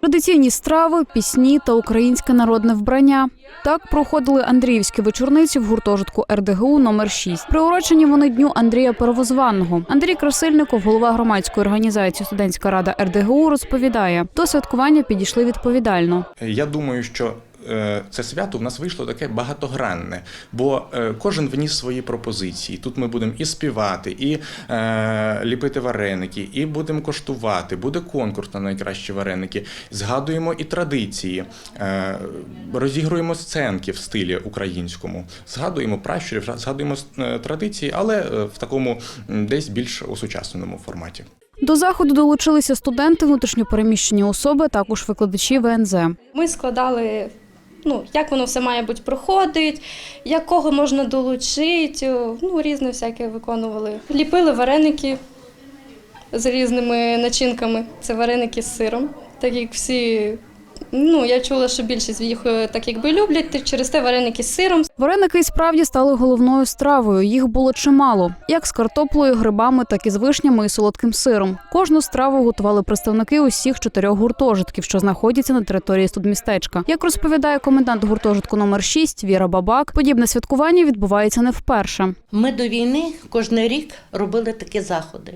Традиційні страви, пісні та українське народне вбрання. Так проходили Андріївські вечорниці в гуртожитку РДГУ номер 6 Приурочені вони дню Андрія Первозванного. Андрій Красильников, голова громадської організації Студентська рада РДГУ, розповідає: до святкування підійшли відповідально. Я думаю, що це свято в нас вийшло таке багатогранне, бо е, кожен вніс свої пропозиції. Тут ми будемо і співати, і е, ліпити вареники, і будемо коштувати. Буде конкурс на найкращі вареники. Згадуємо і традиції, е, розігруємо сценки в стилі українському, згадуємо пращурів, згадуємо е, традиції, але е, в такому десь більш осучасненому форматі. До заходу долучилися студенти, внутрішньопереміщені особи, також викладачі ВНЗ. Ми складали, ну, як воно все має бути проходить, якого можна долучити, ну, різне всяке виконували. Ліпили вареники з різними начинками. Це вареники з сиром. Так як всі, ну, я чула, що більшість їх е, так якби люблять, через те вареники з сиром. Вареники і справді стали головною стравою. Їх було чимало, як з картоплею, грибами, так і з вишнями і солодким сиром. Кожну страву готували представники усіх чотирьох гуртожитків, що знаходяться на території студмістечка. Як розповідає комендант гуртожитку номер 6 Віра Бабак, подібне святкування відбувається не вперше. Ми до війни кожен рік робили такі заходи.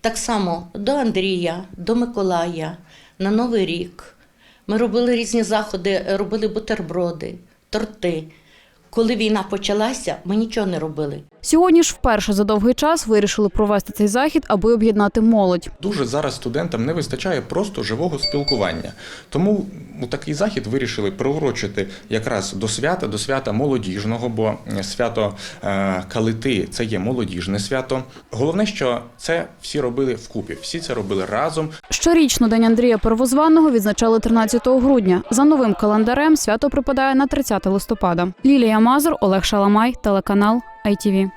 Так само до Андрія, до Миколая, на Новий рік. Ми робили різні заходи, робили бутерброди, торти. Коли війна почалася, ми нічого не робили. Сьогодні ж вперше за довгий час вирішили провести цей захід, аби об'єднати молодь. Дуже зараз студентам не вистачає просто живого спілкування. Тому у такий захід вирішили приурочити якраз до свята, до свята молодіжного, бо свято е, Калити це є молодіжне свято. Головне, що це всі робили вкупі, всі це робили разом. Щорічно День Андрія Первозваного відзначали 13 грудня. За новим календарем свято припадає на 30 листопада. Лілія Мазур, Олег Шаламай, телеканал ITV.